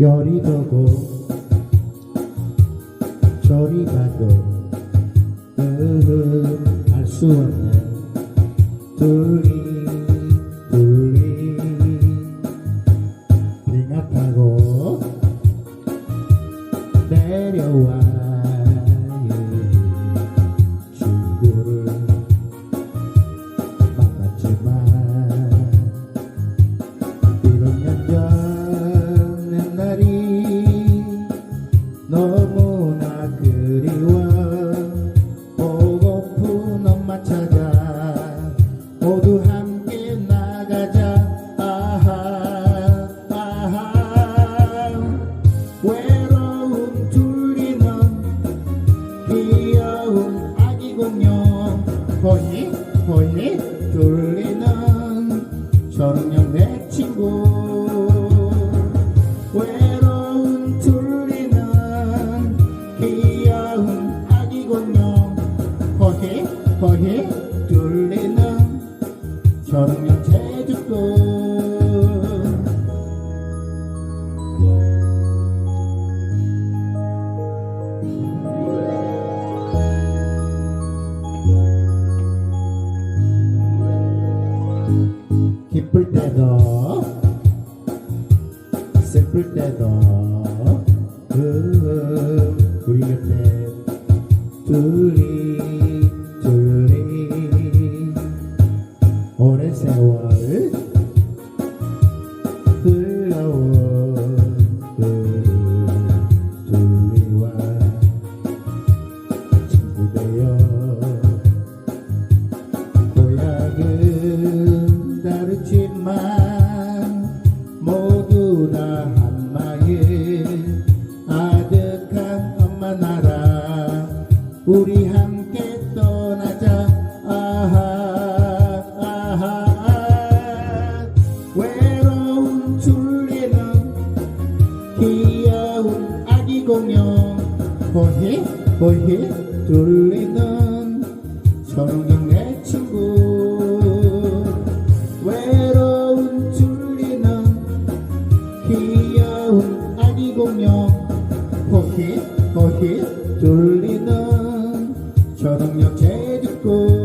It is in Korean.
열이 보고 저리 가도 알수 없는 둘이 둘이 타고 내려와 그리워. 보고픈 엄마 찾아. 모두 함께 나가자. 외로운 둘이는 귀여운 아기 공룡. 보이 보이 둘리는 초록년 내 친구 기쁠 때도 슬플 때도 그 우리 곁에 둘이 우리 함께 떠나자. 아하 아하 외로운 둘리는 귀여운 아기 공룡 호히 호히 둘리는 초롱경 내 친구. 외로운 둘리는 귀여운 아기 공룡 호히 호히 둘리는 초등력 제주고